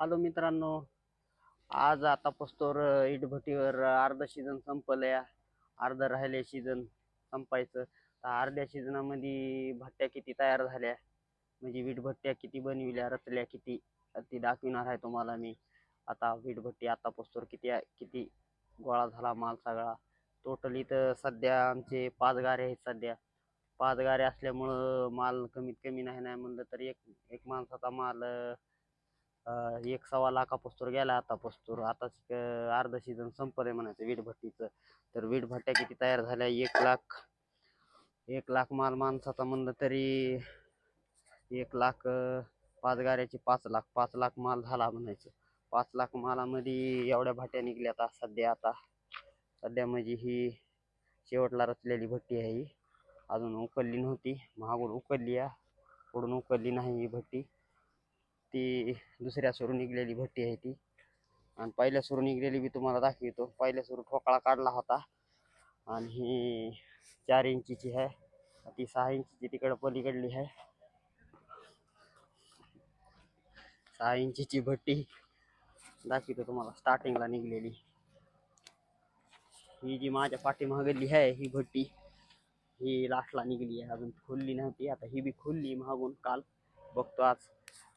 Hello मित्रांनो आज आता पोस्तोर इटभट्टीवर अर्धा सीझन संपलंय. अर्ध राहिले सीझन संपायचं. तर अर्ध्या सीझनामध्ये भट्ट्या किती तयार झाल्या? म्हणजे वीटभट्ट्या किती बनविल्या रचल्या किती? ती दाखविणार आहे तुम्हाला मी. आता वीटभट्टी आता पोस्तोर किती आहे किती गोळा झाला माल सगळा? टोटली तर सध्या आमचे पाच गारे आहेत सध्या. पाच गारे असल्यामुळं माल कमीत कमी नाही नाही म्हणलं तर एक एक माणसाचा माल एक सव्वा लाखापासून गेला आता पोस्तूर आताच अर्धा सीझन सीझन आहे म्हणायचं वीटभट्टीचं. तर वीटभट्ट्या किती तयार झाल्या? एक लाख एक लाख माल माणसाचा म्हणलं तरी एक लाख पाच गाऱ्याची पाच लाख पाच लाख माल झाला म्हणायचं. पाच लाख मालामध्ये एवढ्या भट्ट्या निघल्या आता सध्या आता. सध्या म्हणजे ही शेवटला रचलेली भट्टी आहे ही. अजून उकलली नव्हती. मागून उकलली आहे पुढून उकलली नाही ही भट्टी. ती दुसऱ्या सुरू निघलेली भट्टी आहे ती. आणि पहिल्या सुरू निघलेली मी तुम्हाला दाखवितो. पहिल्या सुरू ठोकळा काढला होता. आणि ही चार इंचीची आहे. ती सहा इंचीची तिकडं पलीकडली आहे. सहा इंचीची भट्टी दाखवितो तुम्हाला. स्टार्टिंगला निघलेली. ही जी माझ्या पाठीमागली आहे ही भट्टी ही लास्टला निघली आहे. अजून खुलली नव्हती. आता ही बी खुलली मागून. काल बघतो आज.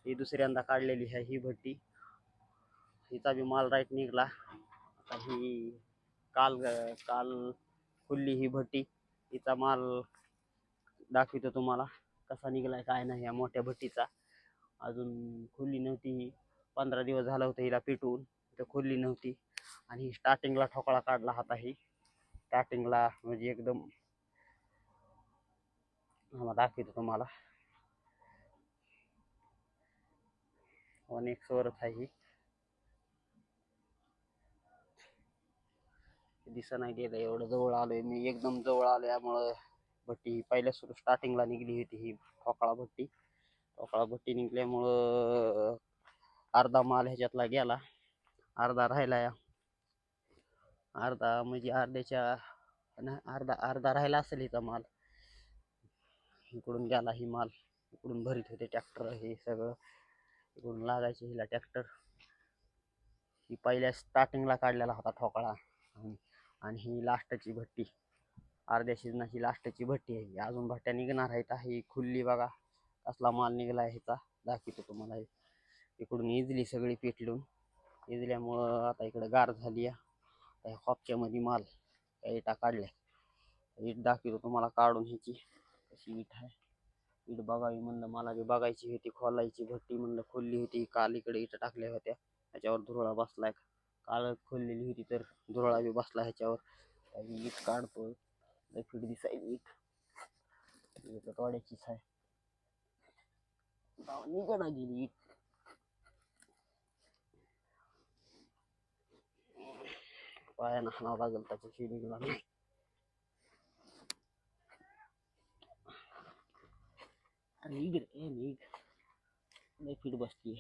ही दुसऱ्यांदा काढलेली आहे ही भट्टी. हिचा बी माल राईट निघला. आता ही काल काल खुलली ही भट्टी. हिचा माल दाखवितो तुम्हाला कसा निघलाय काय नाही या मोठ्या भट्टीचा. अजून खुलली नव्हती ही. पंधरा दिवस झालं होतं हिला पेटवून. तर खुलली नव्हती. आणि स्टार्टिंगला ठोकळा काढला होता ही. स्टार्टिंगला म्हणजे एकदम हा तुम्हाला. वन एक्स वरच आहे ही. नाही गेलं एवढं जवळ आलोय मी. एकदम जवळ आल्यामुळं भट्टी पहिल्या सुरू स्टार्टिंगला निघली होती ही ठोकळा भट्टी. ठोकळा भट्टी निघल्यामुळं अर्धा माल ह्याच्यातला गेला. अर्धा राहिला या. अर्धा म्हणजे अर्ध्याच्या ना अर्धा अर्धा राहिला असेल हिचा माल. इकडून गेला ही माल. इकडून भरीत होते ट्रॅक्टर हे सगळं. इकडून लागायचे हिला ट्रॅक्टर ही पहिल्या स्टार्टिंगला काढलेला होता ठोकळा. आणि ही लास्टची भट्टी. अर्ध्या शिजनाची लास्टची भट्टी आहे. ही. अजून भट्ट्या निघणार आहेत. ही खुल्ली बघा. असला माल निघाला आहे ह्याचा. दाखवतो तुम्हाला. इकडून इजली सगळी पेटलून. इजल्यामुळं आता इकडं गार झाली आहे. आता माल. त्या इटा काढल्या. इट दाखवतो तुम्हाला काढून ह्याची. कशी इट आहे. इट बघावी म्हणलं मला बी बघायची होती खोलायची भट्टी म्हणलं खोलली होती. काल इकडे इट टाकल्या होत्या. त्याच्यावर धुरळा बसलाय काल खोललेली होती तर धुरळा बी बसला ह्याच्यावर. त्याची इट काढतो. फिट दिसायली इट इथं तोड्याचीच आहे. गाव निघणा गेली इट पायानं हाणावं लागेल त्याच्या शिडीला. नाही निघ रे निघ. नाही फिट बसली.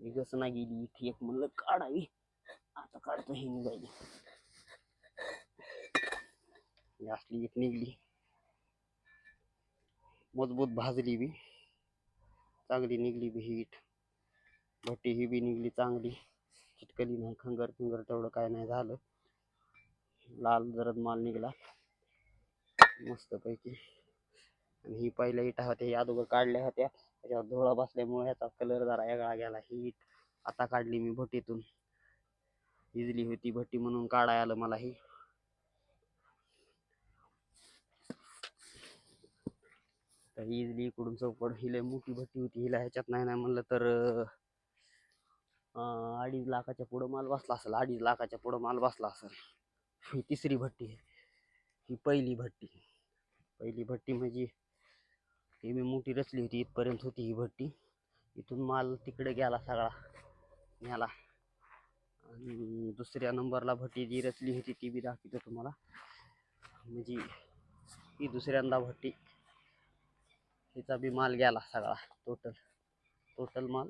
निघच ना गेली इथे एक म्हणलं काढावी. आता काढतो ही निघायली. असली एक निघली. मजबूत भाजली बी. चांगली निघली बी हीट भट्टी ही बी निघली चांगली. चिटकली नाही खंगर फिंगर तेवढं काय नाही झालं. लाल जरद माल निघला. मस्तपैकी. आणि ही पहिल्या इटा होत्या ही दोघं काढल्या होत्या. त्याच्यावर धुळा बसल्यामुळे ह्याचा कलर जरा वेगळा गेला. ही इट आता काढली मी भट्टीतून इजली होती भट्टी म्हणून काढाय आलं मला ही. तर इजली इकडून चौपड ही मोठी भट्टी होती. हिला ह्याच्यात नाही नाही म्हणलं तर अडीच लाखाच्या पुढं माल बसला असेल. अडीच लाखाच्या पुढं माल बसला असेल. ही तिसरी भट्टी आहे. ही पहिली भट्टी. पहिली भट्टी म्हणजे ही मी मोठी रचली होती इथपर्यंत होती ही भट्टी. इथून माल तिकडे गेला सगळा न्याला आणि दुसऱ्या नंबरला भट्टी जी रचली होती ती बी दाखवतो तुम्हाला. म्हणजे ही दुसऱ्यांदा भट्टी. हिचा बी माल गेला सगळा टोटल टोटल माल.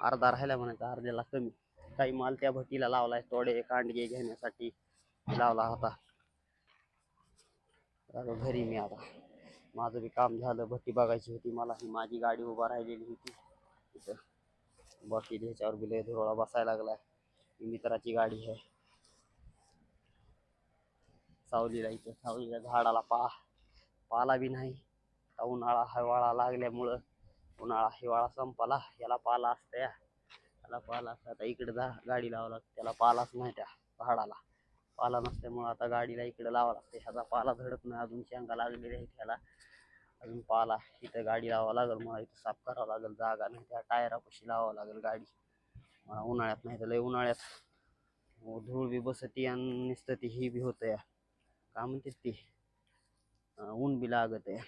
अर्धा राहिला म्हणायचा अर्ध्याला कमी. काही माल त्या भट्टीला लावलाय तोडे कांडगे घेण्यासाठी लावला होता. घरी मी आता. माझं बी काम झालं भट्टी बघायची होती मला. ही माझी गाडी उभा राहिलेली होती. तिथं बाकी ह्याच्यावर बी धुरोळा बसायला लागलाय. मित्राची गाडी आहे. सावलीला इथं सावलीला झाडाला पा. पाला बी नाही. आता उन्हाळा हिवाळा लागल्यामुळं उन्हाळा हिवाळा संपला. याला पाला असतं या त्याला पाला आता इकडे जा गाडी लावा लागते. त्याला पालाच नाही त्या झाडाला. पाला नसल्यामुळं आता गाडीला इकडे लावावं लागते. ह्याचा पाला झडत नाही. अजून शेंगा लागलेल्या आहेत ह्याला. अजून पाला इथं गाडी लावावं लागेल. मला इथं साफ करावं लागेल. जागा नाही त्या टायरापाशी लावावं लागेल गाडी. मला उन्हाळ्यात नाही तर लय उन्हाळ्यात. धूळ बी बसती आणि निसतं ती ही बी होतं या. काय म्हणते ती? ऊन बी लागत आहे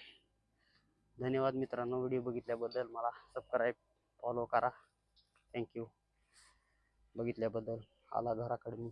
धन्यवाद मित्रांनो. व्हिडिओ बघितल्याबद्दल मला सबस्क्राईब फॉलो करा. थँक्यू बघितल्याबद्दल. आला घराकडे मी.